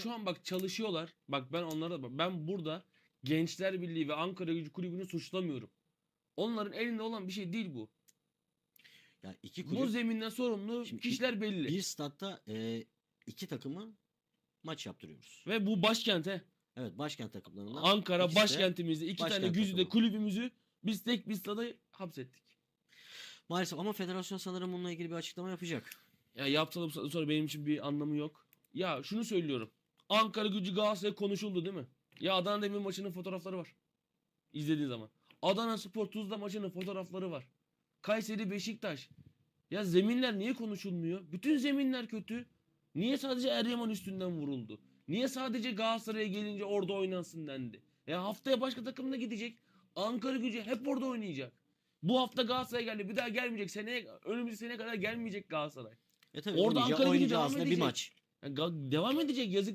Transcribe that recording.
şu an bak çalışıyorlar. Bak ben onlara da bak. Ben burada Gençler Birliği ve Ankara Gücü Kulübü'nü suçlamıyorum. Onların elinde olan bir şey değil bu. Yani iki Bu kulüp zeminden sorumlu Şimdi kişiler belli. bir statta e, iki takımı maç yaptırıyoruz. Ve bu başkente Evet başkent takımlarından. Ankara ikisi de başkentimizde iki tane başkent güzide takımı. kulübümüzü biz tek bir stada hapsettik. Maalesef ama federasyon sanırım bununla ilgili bir açıklama yapacak. Ya yapsa da bu saatten sonra benim için bir anlamı yok. Ya şunu söylüyorum. Ankara gücü Galatasaray konuşuldu değil mi? Ya Adana Demir maçının fotoğrafları var. İzlediğin zaman. Adana Spor Tuzla maçının fotoğrafları var. Kayseri Beşiktaş. Ya zeminler niye konuşulmuyor? Bütün zeminler kötü. Niye sadece Eryaman üstünden vuruldu? Niye sadece Galatasaray'a gelince orada oynansın dendi? Ya haftaya başka takımda gidecek. Ankara gücü hep orada oynayacak. Bu hafta Galatasaray geldi. Bir daha gelmeyecek. Seneye, önümüzdeki seneye kadar gelmeyecek Galatasaray. E tabii Orada Ankara gücü devam aslında bir edecek. maç. Ya ga- devam edecek yazık